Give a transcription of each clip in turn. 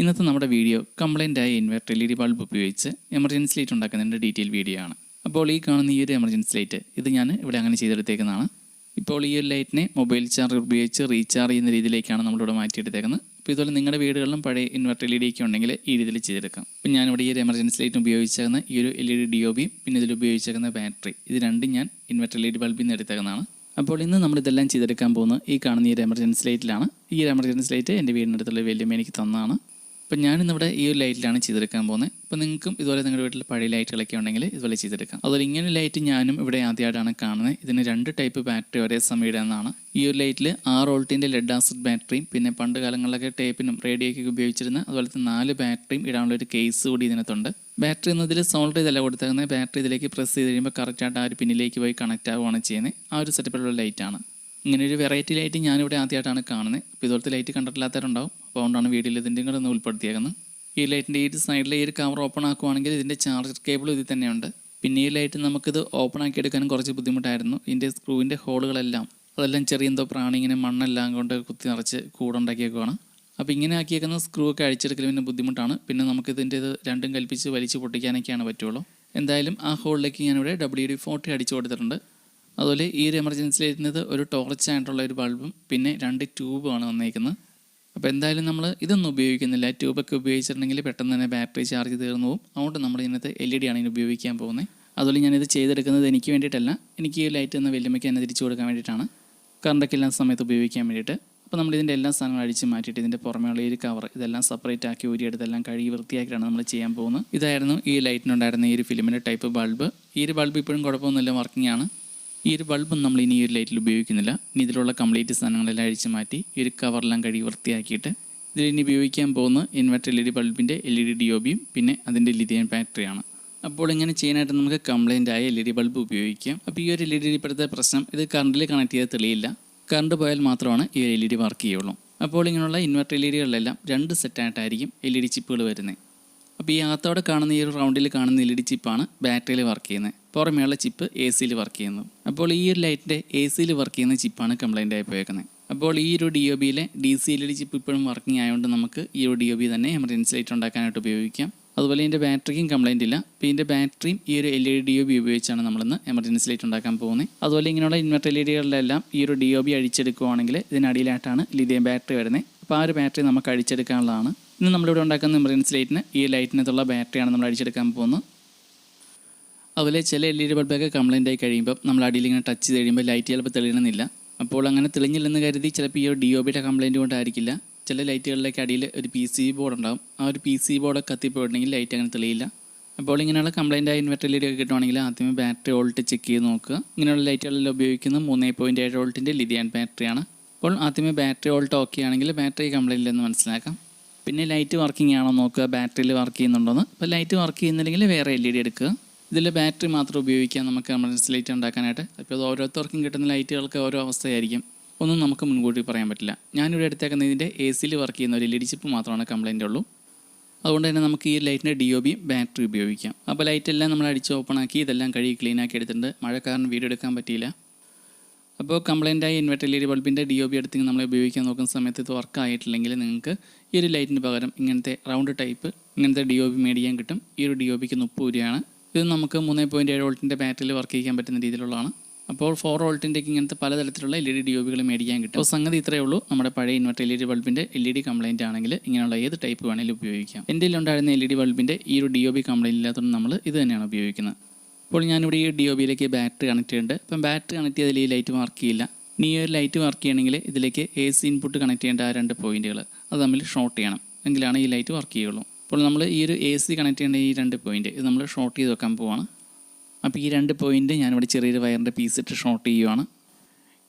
ഇന്നത്തെ നമ്മുടെ video complaint ആയ inverter L E D bulb ഉപയോഗിച്ച് എമർജൻസി ലൈറ്റ് ഉണ്ടാക്കുന്നതിന്റെ ഡീറ്റെയിൽ വീഡിയോ ആണ്. അപ്പോൾ ഈ കാണുന്ന ഈ ഒരു എമർജൻസി ലൈറ്റ് ഇത് ഞാൻ ഇവിടെ അങ്ങനെ ചെയ്തെടുത്തേക്കുന്നതാണ്. ഇപ്പോൾ ഈ ഒരു ലൈറ്റിനെ മൊബൈൽ ചാർജർ ഉപയോഗിച്ച് റീചാർജ് ചെയ്യുന്ന രീതിയിലേക്കാണ് നമ്മളിവിടെ മാറ്റിയെടുത്തേക്കുന്നത്. അപ്പോൾ ഇതുപോലെ നിങ്ങളുടെ വീടുകളിലും പഴയ ഇൻവെർട്ടർ എൽ ഇ ഡി ഒക്കെ ഉണ്ടെങ്കിൽ ഈ രീതിയിൽ ചെയ്തെടുക്കാം. അപ്പോൾ ഞാനിവിടെ ഈ ഒരു എമർജൻസി ലൈറ്റ് ഉപയോഗിച്ചേക്കുന്ന ഈ ഒരു L E D D O പിന്നെ ഇതിൽ ഉപയോഗിച്ചേക്കുന്ന ബാറ്ററി. ഇത് രണ്ടും ഞാൻ ഇൻവെർട്ടർ എൽ ഇ ഡി ബൾബിൽ നിന്ന് എടുത്തേക്കുന്നതാണ്. അപ്പോൾ ഇന്ന് നമ്മൾ ഇതെല്ലാം ചെയ്തെടുക്കാൻ പോകുന്നത് ഈ കാണുന്ന ഈ ഒരു എമർജൻസി ലൈറ്റിലാണ്. ഈ ഒരു എമർജൻസി ലൈറ്റ് എന്റെ വീടിനടുത്തുള്ള വലിയ മേനിക്ക് തന്നതാണ്. അപ്പം ഞാനിന്നിവിടെ ഈ ഒരു ലൈറ്റിലാണ് ചെയ്തെടുക്കാൻ പോകുന്നത്. അപ്പോൾ നിങ്ങൾക്കും ഇതുപോലെ നിങ്ങളുടെ വീട്ടിൽ പഴയ ലൈറ്റുകളൊക്കെ ഉണ്ടെങ്കിൽ ഇതുപോലെ ചെയ്തെടുക്കാം. അതുപോലെ ഇങ്ങനെ ലൈറ്റ് ഞാനും ഇവിടെ ആദ്യമായിട്ടാണ് കാണുന്നത്. ഇതിന് രണ്ട് ടൈപ്പ് ബാറ്ററി ഒരേ സമയം ഇടാന്നാണ് ഈ ഒരു ലൈറ്റിൽ ആറ് വോൾട്ടിന്റെ ലെഡ് ആസിഡ് ബാറ്ററിയും പിന്നെ പണ്ട് കാലങ്ങളിലൊക്കെ ടേപ്പിനും റേഡിയോയ്ക്കൊക്കെ ഉപയോഗിച്ചിരുന്ന അതുപോലത്തെ നാല് ബാറ്ററിയും ഇടാനുള്ള ഒരു കേസ് കൂടി ഇതിനകത്തുണ്ട്. ബാറ്ററി എന്നതിൽ സോൾഡ് ചെയ്തല്ല കൊടുത്തേക്കുന്നത്. ബാറ്ററി ഇതിലേക്ക് പ്രസ് ചെയ്ത് കഴിയുമ്പോൾ കറക്റ്റായിട്ട് ആ ഒരു പിന്നിലേക്ക് പോയി കണക്റ്റ് ആവുകയാണ് ചെയ്യുന്നത്. ആ ഒരു സെറ്റപ്പിലുള്ള ലൈറ്റാണ്. ഇങ്ങനെ ഒരു വെറൈറ്റി ലൈറ്റ് ഞാനിവിടെ ആദ്യമായിട്ടാണ് കാണുന്നത് അപ്പോൾ ഇതുപോലത്തെ ലൈറ്റ് കണ്ടിട്ടില്ലാത്തവരുണ്ടാവും. അപ്പോൾ അതുകൊണ്ടാണ് വീഡിയോയിൽ ഇതിന്റെ കൂടെ ഒന്ന് ഉൾപ്പെടുത്തിയേക്കുന്നത് ഈ ലൈറ്റിന്റെ ഈ സൈഡിലെ ഈ ഒരു കവർ ഓപ്പൺ ആക്കുവാണെങ്കിൽ ഇതിന്റെ ചാർജർ കേബിൾ ഇതിൽ തന്നെയുണ്ട്. പിന്നെ ഈ ലൈറ്റ് നമുക്കിത് ഓപ്പൺ ആക്കി എടുക്കാനും കുറച്ച് ബുദ്ധിമുട്ടായിരുന്നു. ഇതിന്റെ സ്ക്രൂവിന്റെ ഹോളുകളെല്ലാം അതെല്ലാം ചെറിയ എന്തോ പ്രാണി ഇങ്ങനെ മണ്ണെല്ലാം കൊണ്ട് കുത്തി നിറച്ച് കൂടുണ്ടാക്കിയേക്കുവാണ്. അപ്പോൾ ഇങ്ങനെ ആക്കിയേക്കുന്ന സ്ക്രൂ ഒക്കെ അഴിച്ചെടുക്കൽ പിന്നെ ബുദ്ധിമുട്ടാണ്. പിന്നെ നമുക്കിതിന്റെ ഇത് രണ്ടും കൽപ്പിച്ച് വലിച്ച് പൊട്ടിക്കാനൊക്കെയാണ് പറ്റുള്ളൂ. എന്തായാലും ആ ഹോളിലേക്ക് ഞാനിവിടെ ഡബ്ല്യു ഡി ഫോർട്ടി അടിച്ചു കൊടുത്തിട്ടുണ്ട്. അതുപോലെ ഈ ഒരു എമർജൻസി ലൈറ്റിനത് ഒരു ടോർച്ച് ആയിട്ടുള്ള ഒരു ബൾബും പിന്നെ രണ്ട് ട്യൂബുമാണ് വന്നേക്കുന്നത്. അപ്പോൾ എന്തായാലും നമ്മൾ ഇതൊന്നും ഉപയോഗിക്കുന്നില്ല. ട്യൂബൊക്കെ ഉപയോഗിച്ചിട്ടുണ്ടെങ്കിൽ പെട്ടെന്ന് തന്നെ ബാറ്ററി ചാർജ് തീർന്നു പോകും. അതുകൊണ്ട് നമ്മൾ ഇതിനകത്ത് എൽ ഇ ഡി ആണ് ഇനി ഉപയോഗിക്കാൻ പോകുന്നത്. അതുപോലെ ഞാനിത് ചെയ്തെടുക്കുന്നത് എനിക്ക് വേണ്ടിയിട്ടല്ല. എനിക്ക് ഈ ലൈറ്റ് എന്ന വെല്ലുമയ്ക്ക് തന്നെ തിരിച്ചു കൊടുക്കാൻ വേണ്ടിയിട്ടാണ്. കറണ്ടൊക്കെ ഇല്ലാത്ത സമയത്ത് ഉപയോഗിക്കാൻ വേണ്ടിയിട്ട്. അപ്പോൾ നമ്മൾ ഇതിന്റെ എല്ലാ സാധനങ്ങളും അടിച്ച് മാറ്റിയിട്ട് ഇതിന്റെ പുറമെയുള്ള ഈ കവർ ഇതെല്ലാം സെപ്പറേറ്റ് ആക്കി ഊരിയെടുത്തെല്ലാം കഴുകി വൃത്തിയാക്കിയിട്ടാണ് നമ്മൾ ചെയ്യാൻ പോകുന്നത്. ഇതായിരുന്നു ഈ ലൈറ്റിനുണ്ടായിരുന്ന ഈ ഒരു ഫിലിമിന്റെ ടൈപ്പ് ബൾബ് ഈ ഒരു ബൾബ് ഇപ്പോഴും കുഴപ്പമൊന്നുമില്ല. വർക്കിംഗ് ആണ്. ഈ ഒരു ബൾബും നമ്മൾ ഇനി ഈ ഒരു ലൈറ്റിൽ ഉപയോഗിക്കുന്നില്ല. ഇനി ഇതിലുള്ള കംപ്ലീറ്റ് സാധനങ്ങളെല്ലാം അഴിച്ച് മാറ്റി ഈ ഒരു കവറെല്ലാം കഴുകി വൃത്തിയാക്കിയിട്ട് ഇതിൽ ഇനി ഉപയോഗിക്കാൻ പോകുന്ന inverter L E D ബൾബിന്റെ L E D D O ബിയും പിന്നെ അതിന്റെ ലിഥിയം ബാറ്ററിയാണ് അപ്പോൾ ഇങ്ങനെ ചെയ്യാനായിട്ട് നമുക്ക് കംപ്ലൈന്റ് ആയ എൽ ഇ ഡി ബൾബ് ഉപയോഗിക്കാം. അപ്പോൾ ഈ ഒരു എൽ ഇ ഡി ഇപ്പോഴത്തെ പ്രശ്നം ഇത് കറണ്ടിൽ കണക്ട് ചെയ്ത് തെളിയില്ല. കറണ്ട് പോയാൽ മാത്രമാണ് ഈ എൽ ഇ ഡി വർക്ക് ചെയ്യുള്ളൂ. അപ്പോൾ ഇങ്ങനെയുള്ള ഇൻവെർട്ടർ എൽ ഇ ഡികളിലെല്ലാം രണ്ട് സെറ്റായിട്ടായിരിക്കും എൽ ഇ ഡി ചിപ്പുകൾ വരുന്നത്. അപ്പോൾ ഈ അകത്തോടെ കാണുന്ന ഈ ഒരു റൗണ്ടിൽ കാണുന്ന എൽ ഇ ഡി ചിപ്പാണ് ബാറ്ററിയിൽ വർക്ക് ചെയ്യുന്നത്. പുറമേയുള്ള ചിപ്പ് എ സിയിൽ വർക്ക് ചെയ്യുന്നു. അപ്പോൾ ഈ ഒരു ലൈറ്റിന്റെ എ സിയിൽ വർക്ക് ചെയ്യുന്ന ചിപ്പാണ് കംപ്ലൈന്റ് ആയി പോയേക്കുന്നത്. അപ്പോൾ ഈ ഒരു ഡി ഒ ബിയിലെ D C L D chip ഇപ്പോഴും വർക്കിംഗ് ആയതുകൊണ്ട് നമുക്ക് ഈ ഒരു ഡി ഒ ബി തന്നെ എമർജൻസി ലൈറ്റ് ഉണ്ടാക്കാനായിട്ട് ഉപയോഗിക്കാം. അതുപോലെ ഇതിന്റെ ബാറ്ററിക്കും കംപ്ലൈന്റ് ഇല്ല. അപ്പോൾ ഇതിന്റെ ബാറ്ററിയും ഈ ഒരു L E D O B ഉപയോഗിച്ചാണ് നമ്മളിന്ന് എമർജൻസി ലൈറ്റ് ഉണ്ടാക്കാൻ പോകുന്നത്. അതുപോലെ ഇങ്ങനെയുള്ള ഇൻവെർട്ടർ എൽ ഇ ഡികളിലെല്ലാം ഈ ഒരു ഡി ഒ ബി അഴിച്ചെടുക്കുകയാണെങ്കിൽ ഇതിനടിയിലായിട്ടാണ് ലിഥിയം ബാറ്ററി വരുന്നത്. അപ്പോൾ ആ ഒരു ബാറ്ററി നമുക്ക് അഴിച്ചെടുക്കാനുള്ളതാണ്. ഇന്ന് നമ്മളിവിടെ ഉണ്ടാക്കുന്ന എമർജൻസി ലൈറ്റിന് ഈ ലൈറ്റിനകത്തുള്ള ബാറ്ററിയാണ് നമ്മൾ അടിച്ചെടുക്കാൻ പോകുന്നത്. അതുപോലെ ചില എൽ ഇ ഡി ബൾബൊക്കെ കംപ്ലൈന്റ് ആയി കഴിയുമ്പോൾ നമ്മൾ അടിയിൽ ഇങ്ങനെ ടച്ച് ചെയ്ത് കഴിയുമ്പോൾ ലൈറ്റ് ചിലപ്പോൾ തെളിയണമെന്നില്ല. അപ്പോൾ അങ്ങനെ തെളിഞ്ഞില്ലെന്ന് കരുതി ചിലപ്പോൾ ഈ ഒരു ഡി ഒ ബിയുടെ കംപ്ലൈന്റ് കൊണ്ടായിരിക്കില്ല. ചില ലൈറ്റുകളിലേക്ക് അടിയിൽ ഒരു പി സി ബോർഡ് ഉണ്ടാകും ആ ഒരു പി സി ബോർഡൊക്കെ കത്തിപ്പോയിട്ടുണ്ടെങ്കിൽ ലൈറ്റ് അങ്ങനെ തെളിയില്ല. അപ്പോൾ ഇങ്ങനെയുള്ള കംപ്ലൈന്റ് ആയി ഇൻവെർട്ടർ എൽ ഇ ഡി ഒക്കെ കിട്ടുവാണെങ്കിൽ ആദ്യമേ ബാറ്ററി വോൾട്ട് ചെക്ക് ചെയ്ത് നോക്കുക. ഇങ്ങനെയുള്ള ലൈറ്റുകളിൽ ഉപയോഗിക്കുന്ന മൂന്നേ പോയിന്റ് ഏഴ് വോൾട്ടിന്റെ ലിഥിയൻ ബാറ്ററിയാണ് അപ്പോൾ ആദ്യമേ ബാറ്ററി വോൾട്ട് ഓക്കെ ആണെങ്കിൽ ബാറ്ററി കംപ്ലൈന്റ് ഇല്ലെന്ന് മനസ്സിലാക്കാം. പിന്നെ ലൈറ്റ് വർക്കിംഗ് ആണോ നോക്കുക. ബാറ്ററിയിൽ വർക്ക് ചെയ്യുന്നുണ്ടോന്ന്. അപ്പോൾ ലൈറ്റ് വർക്ക് ചെയ്യുന്നില്ലെങ്കിൽ വേറെ എൽ ഇ ഡി എടുക്കുക. ഇതിൽ ബാറ്ററി മാത്രം ഉപയോഗിക്കാം നമുക്ക് എമർജൻസി ലൈറ്റ് ഉണ്ടാക്കാനായിട്ട്. അപ്പോൾ അത് ഓരോരുത്തർക്കും കിട്ടുന്ന ലൈറ്റുകൾക്ക് ഓരോ അവസ്ഥയായിരിക്കും. ഒന്നും നമുക്ക് മുൻകൂട്ടി പറയാൻ പറ്റില്ല. ഞാനിവിടെ എടുത്തേക്കുന്ന ഇതിന്റെ എ സിയിൽ വർക്ക് ചെയ്യുന്ന ഒരു ഡി ചിപ്പ് മാത്രമാണ് കംപ്ലൈന്റ് ഉള്ളൂ. അതുകൊണ്ട് തന്നെ നമുക്ക് ഈ ലൈറ്റിന്റെ ഡി ഒ ബി ബാറ്ററി ഉപയോഗിക്കാം. അപ്പോൾ ലൈറ്റ് എല്ലാം നമ്മൾ അടിച്ച് ഓപ്പൺ ആക്കി ഇതെല്ലാം കഴുകി ക്ലീൻ ആക്കി എടുത്തിട്ടുണ്ട്. മഴ കാരണം വീഡിയോ എടുക്കാൻ പറ്റിയില്ല. അപ്പോൾ കംപ്ലൈന്റ് ആയി ഇൻവെർട്ടർ എൽ ബൾബിന്റെ ഡി ഒ ബി എടുത്ത് നമ്മൾ ഉപയോഗിക്കാൻ നോക്കുന്ന സമയത്ത് ഇത് വർക്ക് ആയിട്ടില്ലെങ്കിൽ നിങ്ങൾക്ക് ഈ ഒരു ലൈറ്റിന് പകരം ഇങ്ങനത്തെ റൗണ്ട് ടൈപ്പ് ഇങ്ങനത്തെ ഡി ഒ ബി മേടിക്കാൻ കിട്ടും. ഈ ഒരു ഡി ഒ ബിക്ക് മുപ്പത് രൂപയാണ്. ഇത് നമുക്ക് മൂന്ന് പോയിന്റ് ഏഴ് വോൾട്ടിന്റെ ബാറ്ററിയിൽ വർക്ക് ചെയ്യാൻ പറ്റുന്ന രീതിയിലുള്ളതാണ്. അപ്പോൾ ഫോർ വോൾട്ടിന്റെയൊക്കെ ഇങ്ങനത്തെ പലതരത്തിലുള്ള എൽ ഇ ഡി ഡി ഒബികൾ മേടിക്കാൻ കിട്ടും. അപ്പോൾ സംഗതി ഇത്രയേ ഉള്ളൂ. നമ്മുടെ പഴയ ഇൻവെർട്ടർ എൽ ഇ ഡി ബൾബിന്റെ എൽ ഇ ഡി കംപ്ലൈന്റ് ആണെങ്കിൽ ഇങ്ങനെയുള്ള ഏത് ടൈപ്പ് വേണമെങ്കിലും ഉപയോഗിക്കാം. എന്റെ ഉണ്ടായിരുന്ന എൽ ഇ ഡി ബൾബിന്റെ ഈ ഒരു ഡി ഒ ബി കംപ്ലൈന്റ് ഇല്ലാത്തതുകൊണ്ട് നമ്മൾ ഇത് തന്നെയാണ് ഉപയോഗിക്കുന്നത്. അപ്പോൾ ഞാനിവിടെ ഈ ഡി ഒ ബിയിലേക്ക് ബാറ്ററി കണക്ട് ചെയ്യുന്നുണ്ട്. അപ്പം ബാറ്ററി കണക്ട് ചെയ്തതിൽ ഈ ലൈറ്റ് വർക്ക് ചെയ്യില്ല. ഈ ഒരു ലൈറ്റ് വർക്ക് ചെയ്യണമെങ്കിൽ ഇതിലേക്ക് എ സി ഇൻപുട്ട് കണക്ട് ചെയ്യേണ്ട ആ രണ്ട് പോയിന്റുകൾ അത് തമ്മിൽ ഷോർട്ട് ചെയ്യണം. എങ്കിലാണ് ഈ ലൈറ്റ് വർക്ക് ചെയ്യുള്ളൂ. അപ്പോൾ നമ്മൾ ഈ ഒരു എ സി കണക്ട് ചെയ്യേണ്ട ഈ രണ്ട് പോയിന്റ് ഇത് നമ്മൾ ഷോർട്ട് ചെയ്ത് വെക്കാൻ പോവാണ്. അപ്പോൾ ഈ രണ്ട് പോയിന്റ് ഞാനിവിടെ ചെറിയൊരു വയറിന്റെ പീസ് ഇട്ട് ഷോർട്ട് ചെയ്യുവാണ്.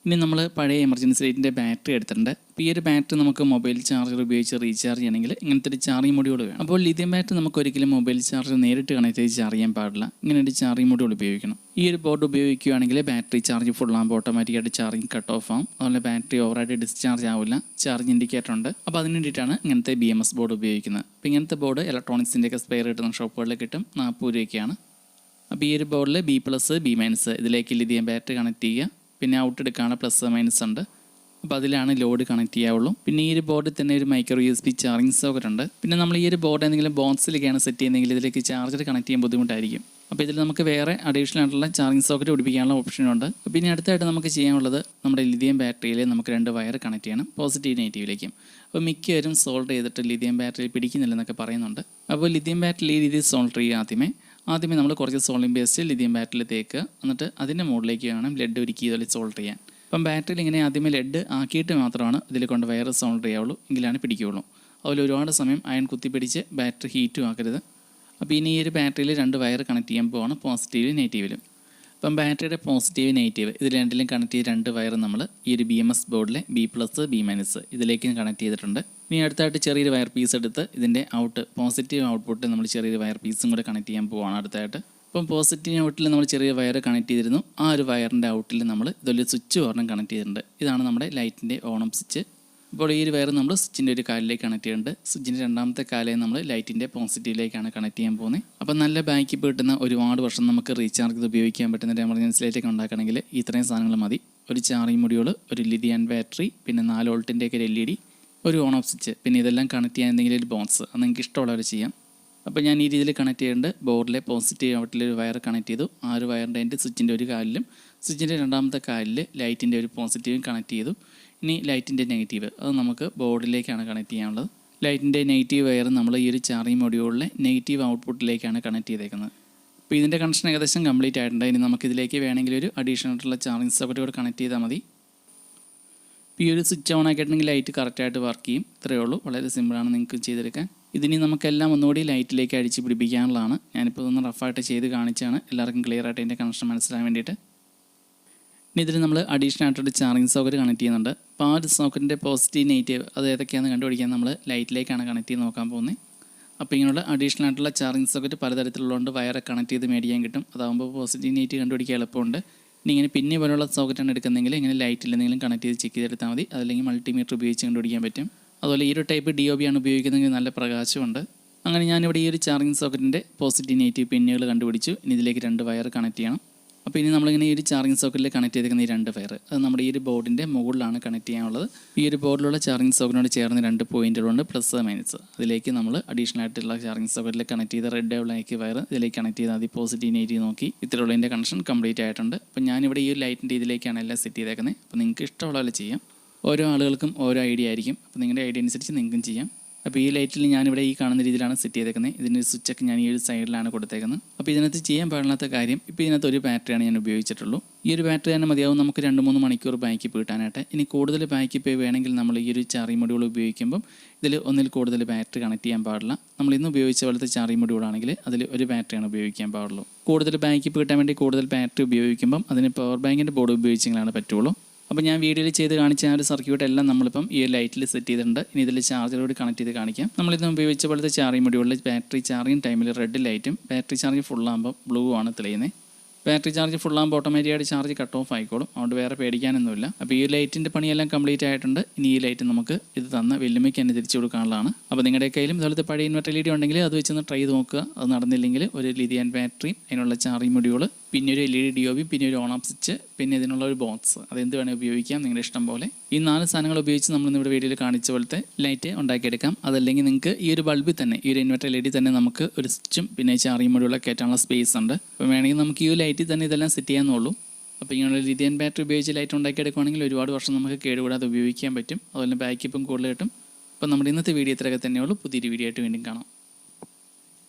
ഇനി നമ്മൾ പഴയ എമർജൻസി ലൈറ്റിന്റെ ബാറ്ററി എടുത്തിട്ടുണ്ട്. അപ്പോൾ ഈ ഒരു ബാറ്ററി നമുക്ക് മൊബൈൽ ചാർജർ ഉപയോഗിച്ച് റീചാർജ് ചെയ്യണമെങ്കിൽ ഇങ്ങനത്തെ ഒരു ചാർജിങ് മൊഡ്യൂൾ വേണം. അപ്പോൾ ലിഥിയം ബാറ്ററി നമുക്ക് ഒരിക്കലും മൊബൈൽ ചാർജർ നേരിട്ട് കണക്ട് ചെയ്ത് ചാർജ് ചെയ്യാൻ പാടില്ല. ഇങ്ങനെ ഒരു ചാർജിങ് മൊഡ്യൂൾ ഉപയോഗിക്കണം. ഈ ഒരു ബോർഡ് ഉപയോഗിക്കുകയാണെങ്കിൽ ബാറ്ററി ചാർജ് ഫുൾ ആകുമ്പോൾ ഓട്ടോമാറ്റിക്കായിട്ട് ചാർജിങ് കട്ട് ഓഫ് ആവും. അതുപോലെ ബാറ്ററി ഓവറായിട്ട് ഡിസ്ചാർജ് ആവില്ല. ചാർജ് ഇൻഡിക്കേറ്റർ ഉണ്ട്. അപ്പോൾ അതിന് വേണ്ടിയിട്ടാണ് ഇങ്ങനത്തെ ബി എം എസ് ബോർഡ് ഉപയോഗിക്കുന്നത്. അപ്പോൾ ഇങ്ങനത്തെ ബോർഡ് ഇലക്ട്രോണിക്സിന്റെയൊക്കെ സ്പെയർ കിട്ടുന്ന ഷോപ്പുകളിൽ കിട്ടും. നാൽപ്പത് രൂപയ്ക്കാണ്. അപ്പോൾ ഈ ഒരു ബോർഡിൽ ബി പ്ലസ് ബി മൈനസ് ഇതിലേക്ക് ലിഥിയം ബാറ്ററി കണക്ട് ചെയ്യുക. പിന്നെ ഔട്ട് എടുക്കാനുള്ള പ്ലസ് മൈനസ് ഉണ്ട്. അപ്പോൾ അതിലാണ് ലോഡ് കണക്ട് ചെയ്യാവുള്ളൂ. പിന്നെ ഈ ഒരു ബോർഡിൽ തന്നെ ഒരു micro U S B charging socket ഉണ്ട്. പിന്നെ നമ്മൾ ഈ ഒരു ബോർഡ് എന്തെങ്കിലും ബോക്സിലേക്കാണ് സെറ്റ് ചെയ്യുന്നതെങ്കിൽ ഇതിലേക്ക് ചാർജർ കണക്ട് ചെയ്യാൻ ബുദ്ധിമുട്ടായിരിക്കും. അപ്പോൾ ഇതിൽ നമുക്ക് വേറെ അഡീഷണൽ ആയിട്ടുള്ള ചാർജിങ് സോക്കറ്റ് പിടിപ്പിക്കാനുള്ള ഓപ്ഷനുണ്ട് പിന്നെ അടുത്തായിട്ട് നമുക്ക് ചെയ്യാനുള്ളത് നമ്മുടെ ലിഥിയം ബാറ്ററിയിൽ നമുക്ക് രണ്ട് വയർ കണക്ട് ചെയ്യണം. പോസിറ്റീവ് നെഗറ്റീവിലേക്കും അപ്പോൾ മിക്കവരും സോൾവ് ചെയ്തിട്ട് ലിഥിയം ബാറ്ററി പിടിക്കുന്നില്ലെന്നൊക്കെ പറയുന്നുണ്ട്. അപ്പോൾ ലിഥിയം ബാറ്ററി ഈ രീതിയിൽ സോൾവ് ചെയ്യുക ആദ്യമേ. ആദ്യമേ നമ്മൾ കുറച്ച് സോളിംഗ് ബേസ്ഡ് ലിഥിയം ബാറ്ററിയിൽ തേക്കുക എന്നിട്ട് അതിന്റെ മുകളിലേക്ക് വേണം ലെഡ് ഒരുക്കി ഇതിൽ സോൾവ് ചെയ്യാൻ. അപ്പം ബാറ്ററിയിൽ ഇങ്ങനെ ആദ്യമേ ലെഡ് ആക്കിയിട്ട് മാത്രമാണ് ഇതിൽ കൊണ്ട് വയർ സോൾവ് ചെയ്യാവുള്ളൂ എങ്കിലാണ് പിടിക്കുകയുള്ളൂ. അതുപോലെ ഒരുപാട് സമയം അയൺ കുത്തിപ്പിടിച്ച് ബാറ്ററി ഹീറ്റും ആക്കരുത്. അപ്പോൾ ഇനി ഈ ഒരു ബാറ്ററിയിൽ രണ്ട് വയർ കണക്ട് ചെയ്യാൻ പോവാണ് പോസിറ്റീവിലും നെഗറ്റീവിലും അപ്പം ബാറ്ററിയുടെ പോസിറ്റീവ് നെഗറ്റീവ് ഇത് രണ്ടിലും കണക്ട് ചെയ്ത് രണ്ട് വയർ നമ്മൾ ഈ ഒരു ബി എം എസ് ബോർഡിലെ ബി പ്ലസ് ബി മൈനസ് ഇതിലേക്ക് കണക്ട് ചെയ്തിട്ടുണ്ട്. ഇനി അടുത്തായിട്ട് ചെറിയൊരു വയർ പീസ് എടുത്ത് ഇതിന്റെ ഔട്ട് പോസിറ്റീവ് ഔട്ട്പുട്ട് നമ്മൾ ചെറിയൊരു വയർ പീസും കൂടെ കണക്ട് ചെയ്യാൻ പോവാണ് അടുത്തായിട്ട്. അപ്പം പോസിറ്റീവ് ഔട്ടിൽ നമ്മൾ ചെറിയ വയർ കണക്ട് ചെയ്തിരുന്നു. ആ ഒരു വയറിന്റെ ഔട്ടിൽ നമ്മൾ ഇതൊരു സ്വിച്ച് ഒരെണ്ണം കണക്ട് ചെയ്തിട്ടുണ്ട്. ഇതാണ് നമ്മുടെ ലൈറ്റിന്റെ ഓണം സ്വിച്ച് അപ്പോൾ ഈ ഒരു വയർ നമ്മൾ സ്വിച്ചിന്റെ ഒരു കാലിലേക്ക് കണക്ട് ചെയ്യുന്നുണ്ട് സ്വിച്ചിന്റെ രണ്ടാമത്തെ കാലേ നമ്മൾ ലൈറ്റിന്റെ പോസിറ്റീവിലേക്കാണ് കണക്ട് ചെയ്യാൻ പോകുന്നത്. അപ്പോൾ നല്ല ബാക്കപ്പ് കിട്ടുന്ന ഒരുപാട് വർഷം നമുക്ക് റീചാർജ് ചെയ്ത് ഉപയോഗിക്കാൻ പറ്റുന്ന ഒരു എമർജൻസി ലൈറ്റൊക്കെ ഉണ്ടാക്കണമെങ്കിൽ ഇത്രയും സാധനങ്ങൾ മതി. ഒരു ചാർജിങ് മൊഡ്യൂൾ ഒരു ലിഥിയൻ ബാറ്ററി പിന്നെ നാല് വോൾട്ടിന്റെ ഒക്കെ ഒരു എൽ ഇ ഡി ഒരു ഓൺ ഓഫ് സ്വിച്ച് പിന്നെ ഇതെല്ലാം കണക്ട് ചെയ്യാൻ എന്തെങ്കിലും ഒരു ബോക്സ് അത് നിങ്ങൾക്ക് ഇഷ്ടമുള്ളവർ ചെയ്യാം. അപ്പോൾ ഞാൻ ഈ രീതിയിൽ കണക്ട് ചെയ്യേണ്ടത് ബോർഡിലെ പോസിറ്റീവ് ഔട്ടിൽ ഒരു വയർ കണക്ട് ചെയ്തു. ആ ഒരു വയറിന്റെ അതിന്റെ സ്വിച്ചിന്റെ ഒരു കാലിലും സ്വിച്ചിന്റെ രണ്ടാമത്തെ കാലിൽ ലൈറ്റിന്റെ ഒരു പോസിറ്റീവും കണക്ട് ചെയ്തു. ഇനി ലൈറ്റിന്റെ നെഗറ്റീവ് അത് നമുക്ക് ബോർഡിലേക്കാണ് കണക്ട് ചെയ്യാനുള്ളത്. ലൈറ്റിന്റെ നെഗറ്റീവ് വയർ നമ്മൾ ഈ ഒരു ചാർജിങ് മൊഡ്യൂളിലെ നെഗറ്റീവ് ഔട്ട്പുട്ടിലേക്കാണ് കണക്ട് ചെയ്തേക്കുന്നത്. അപ്പോൾ ഇതിന്റെ കണക്ഷൻ ഏകദേശം കംപ്ലീറ്റ് ആയിട്ടുണ്ട്. ഇനി നമുക്കിതിലേക്ക് വേണമെങ്കിൽ ഒരു അഡീഷണൽ ആയിട്ടുള്ള ചാർജിങ് സോക്കറ്റ് കൂടെ കണക്ട് ചെയ്താൽ മതി. ഇപ്പോൾ ഈ ഒരു സ്വിച്ച് ഓൺ ആക്കിയിട്ടുണ്ടെങ്കിൽ ലൈറ്റ് കറക്റ്റായിട്ട് വർക്ക് ചെയ്യും. ഇത്രയേ ഉള്ളൂ. വളരെ സിമ്പിളാണ് നിങ്ങൾക്ക് ചെയ്തെടുക്കാൻ. ഇതിനി നമുക്കെല്ലാം ഒന്നുകൂടി ലൈറ്റിലേക്ക് അടിച്ച് പിടിപ്പിക്കാനുള്ളതാണ്. ഞാനിപ്പോൾ ഒന്ന് റഫായിട്ട് ചെയ്ത് കാണിച്ചാണ് എല്ലാവർക്കും ക്ലിയർ ആയിട്ട് അതിന്റെ കണക്ഷൻ മനസ്സിലാൻ വേണ്ടിയിട്ട്. ഇനി ഇതിൽ നമ്മൾ അഡീഷണൽ ആയിട്ടൊരു ചാർജിങ് സോക്കറ്റ് കണക്ട് ചെയ്യുന്നുണ്ട്. അപ്പോൾ ആ ഒരു സോക്കറ്റിന്റെ പോസിറ്റീവ് നെഗറ്റീവ് അത് ഏതൊക്കെയാണെന്ന് കണ്ടുപിടിക്കാൻ നമ്മൾ ലൈറ്റിലേക്കാണ് കണക്ട് ചെയ്ത് നോക്കാൻ പോകുന്നത് അപ്പോൾ ഇങ്ങനെയുള്ള അഡീഷണൽ ആയിട്ടുള്ള ചാർജിങ് സോക്കറ്റ് പലതരത്തിലുള്ളതുകൊണ്ട് വയറെ കണക്ട് ചെയ്ത് മേടിക്കാൻ കിട്ടും. അതാകുമ്പോൾ പോസിറ്റീവ് നെഗറ്റീവ് കണ്ടുപിടിക്കാൻ എളുപ്പമുണ്ട്. ഇനി ഇങ്ങനെ പിന്നെ പോലുള്ള സോക്കറ്റാണ് എടുക്കുന്നതെങ്കിൽ ഇങ്ങനെ ലൈറ്റിൽ എന്തെങ്കിലും കണക്ട് ചെയ്ത് ചെക്ക് ചെയ്തെടുത്താൽ മതി. അതല്ലെങ്കിൽ മൾട്ടിമീറ്റർ ഉപയോഗിച്ച് കണ്ടുപിടിക്കാൻ പറ്റും. അതുപോലെ ഈ ഒരു ടൈപ്പ് ഡി ഒ ബി ആണ് ഉപയോഗിക്കുന്നതെങ്കിൽ നല്ല പ്രകാശമുണ്ട്. അങ്ങനെ ഞാനിവിടെ ഈ ഒരു ചാർജിങ് സോക്കറ്റിന്റെ പോസിറ്റീവ് നെഗറ്റീവ് പിന്നുകൾ കണ്ടുപിടിച്ചു. ഇനി ഇതിലേക്ക് രണ്ട് വയർ കണക്ട് ചെയ്യണം. അപ്പോൾ ഇനി നമ്മളിങ്ങനെ ഈ ഒരു ചാർജിങ് സോക്കറ്റിൽ കണക്ട് ചെയ്തിരിക്കുന്ന ഈ രണ്ട് വയർ അത് നമ്മുടെ ഈ ഒരു ബോർഡിന്റെ മുകളിലാണ് കണക്ട് ചെയ്യാനുള്ളത്. ഈ ഒരു ബോർഡിലുള്ള ചാർജിങ് സോക്കറ്റിനോട് ചേർന്ന് രണ്ട് പോയിന്റുകളുണ്ട് പ്ലസ് മൈനസ് അതിലേക്ക് നമ്മൾ അഡീഷണൽ ആയിട്ടുള്ള ചാർജിങ് സോക്കറ്റിൽ കണക്ട് ചെയ്ത റെഡ് ബ്ലാക്ക് വയർ ഇതിലേക്ക് കണക്ട് ചെയ്താൽ മതി പോസിറ്റീവ് നെഗറ്റീവ് നോക്കി ഇത്രയുള്ളതിന്റെ കണക്ഷൻ കംപ്ലീറ്റ് ആയിട്ടുണ്ട്. അപ്പോൾ ഞാനിവിടെ ഈ ഒരു ലൈറ്റിന്റെ ഇതിലേക്കാണ് എല്ലാം സെറ്റ് ചെയ്തേക്കുന്നത് അപ്പോൾ നിങ്ങൾക്ക് ഇഷ്ടമുള്ള പോലെ ചെയ്യാം. ഓരോ ആളുകൾക്കും ഓരോ ഐഡിയ ആയിരിക്കും. അപ്പോൾ നിങ്ങളുടെ ഐഡിയ അനുസരിച്ച് നിങ്ങൾക്കും ചെയ്യാം. അപ്പോൾ ഈ ലൈറ്റിൽ ഞാനിവിടെ ഈ കാണുന്ന രീതിയിലാണ് സെറ്റ് ചെയ്തേക്കുന്നത്. ഇതിന്റെ സ്വിച്ചൊക്കെ ഞാൻ ഈ ഒരു സൈഡിലാണ് കൊടുത്തേക്കുന്നത്. അപ്പോൾ ഇതിനകത്ത് ചെയ്യാൻ പാടില്ലാത്ത കാര്യം ഇപ്പോൾ ഇതിനകത്ത് ഒരു ബാറ്ററിയാണ് ഞാൻ ഉപയോഗിച്ചിട്ടുള്ളൂ. ഈ ഒരു ബാറ്ററി തന്നെ മതിയാവും നമുക്ക് രണ്ട് മൂന്ന് മണിക്കൂർ ബാക്കപ്പ് കിട്ടാനായിട്ട്. ഇനി കൂടുതൽ ബാക്കപ്പ് വേണമെങ്കിൽ നമ്മൾ ഈ ഒരു ചാറി മൊഡ്യൂൾ ഉപയോഗിക്കുമ്പം ഇതിൽ ഒന്നിൽ കൂടുതൽ ബാറ്ററി കണക്ട് ചെയ്യാൻ പാടില്ല. നമ്മൾ ഇന്ന് ഉപയോഗിച്ച പോലത്തെ ചാറി മൊഡ്യൂളാണെങ്കിൽ അതിൽ ഒരു ബാറ്ററിയാണ് ഉപയോഗിക്കാൻ പാടുള്ളൂ. കൂടുതൽ ബാക്കപ്പ് കിട്ടാൻ വേണ്ടി കൂടുതൽ ബാറ്ററി ഉപയോഗിക്കുമ്പം അതിന് പവർ ബാങ്കിന്റെ ബോർഡ് ഉപയോഗിച്ചെങ്കിലാണ് പറ്റുള്ളൂ. അപ്പോൾ ഞാൻ വീഡിയോയിൽ ചെയ്ത് കാണിച്ച ആ ഒരു സർക്യൂട്ട് എല്ലാം നമ്മളിപ്പം ഈ ലൈറ്റിൽ സെറ്റ് ചെയ്തിട്ടുണ്ട്. ഇനി ഇതിൽ ചാർജറോട് കണക്ട് ചെയ്ത് കാണിക്കാം. നമ്മളിന്ന് ഉപയോഗിച്ച പോലത്തെ ചാർജിങ് മൊഡ്യൂളിൽ ബാറ്ററി ചാർജിങ് ടൈമിൽ റെഡ് ലൈറ്റും ബാറ്ററി ചാർജ് ഫുൾ ആകുമ്പോൾ ബ്ലൂ ആണ് തെളിയുന്നത് ബാറ്ററി ചാർജ് ഫുൾ ആകുമ്പോൾ ഓട്ടോമാറ്റിക്കായിട്ട് ചാർജ് കട്ട് ഓഫ് ആയിക്കോളും. അതുകൊണ്ട് വേറെ പേടിക്കാനൊന്നുമില്ല. അപ്പോൾ ഈ ലൈറ്റിന്റെ പണിയെല്ലാം കംപ്ലീറ്റ് ആയിട്ടുണ്ട്. ഇനി ഈ ലൈറ്റ് നമുക്ക് ഇത് തന്ന വെല്ലുമയ്ക്ക് തന്നെ തിരിച്ചു കൊടുക്കാനുള്ളതാണ്. അപ്പോൾ നിങ്ങളുടെ കയ്യിലും ഇതുപോലത്തെ പഴയ ഇൻവെർട്ടർ ലീഡി ഉണ്ടെങ്കിൽ അത് വെച്ചൊന്ന് ട്രൈ നോക്കുക. അത് നടന്നില്ലെങ്കിൽ ഒരു ലിഥിയൻ ബാറ്ററി അതിനുള്ള ചാർജിങ് മൊഡ്യൂൾ പിന്നെ ഒരു L E D D O B പിന്നെ ഒരു ഓഫ് സ്വിച്ച് പിന്നെ ഇതിനുള്ള ഒരു ബോക്സ്. അതെന്ത് വേണേൽ ഉപയോഗിക്കാം നിങ്ങളുടെ ഇഷ്ടം പോലെ. ഈ നാല് സാധനങ്ങൾ ഉപയോഗിച്ച് നമ്മൾ ഇവിടെ വീഡിയോയിൽ കാണിച്ച പോലത്തെ ലൈറ്റ് ഉണ്ടാക്കിയെടുക്കാം. അതല്ലെങ്കിൽ നിങ്ങൾക്ക് ഈ ഒരു ബൾബിൽ തന്നെ ഈ ഒരു ഇൻവെർട്ടർ എൽ ഇ ഡി തന്നെ നമുക്ക് ഒരു സ്വിച്ചും പിന്നെ ചാർജിംഗ് മൊഡ്യൂളൊക്കെ കയറ്റാനുള്ള സ്പേസ് ഉണ്ട്. അപ്പോൾ വേണമെങ്കിൽ നമുക്ക് ഈ ലൈറ്റിൽ തന്നെ ഇതെല്ലാം സെറ്റ് ചെയ്യാമെന്നുള്ളൂ അപ്പോൾ ഇങ്ങനെയുള്ള ലിഥിയൻ ബാറ്ററി ഉപയോഗിച്ച് ലൈറ്റ് ഉണ്ടാക്കിയെടുക്കുകയാണെങ്കിൽ ഒരുപാട് വർഷം നമുക്ക് കേടുകൂടാതെ ഉപയോഗിക്കാൻ പറ്റും. അതുപോലെ ബാക്കപ്പും കൂടുതൽ കിട്ടും അപ്പോൾ നമ്മുടെ ഇന്നത്തെ വീഡിയോ ഇത്രയൊക്കെ തന്നെയുള്ളൂ പുതിയൊരു വീഡിയോ ആയിട്ട് വീണ്ടും കാണാം.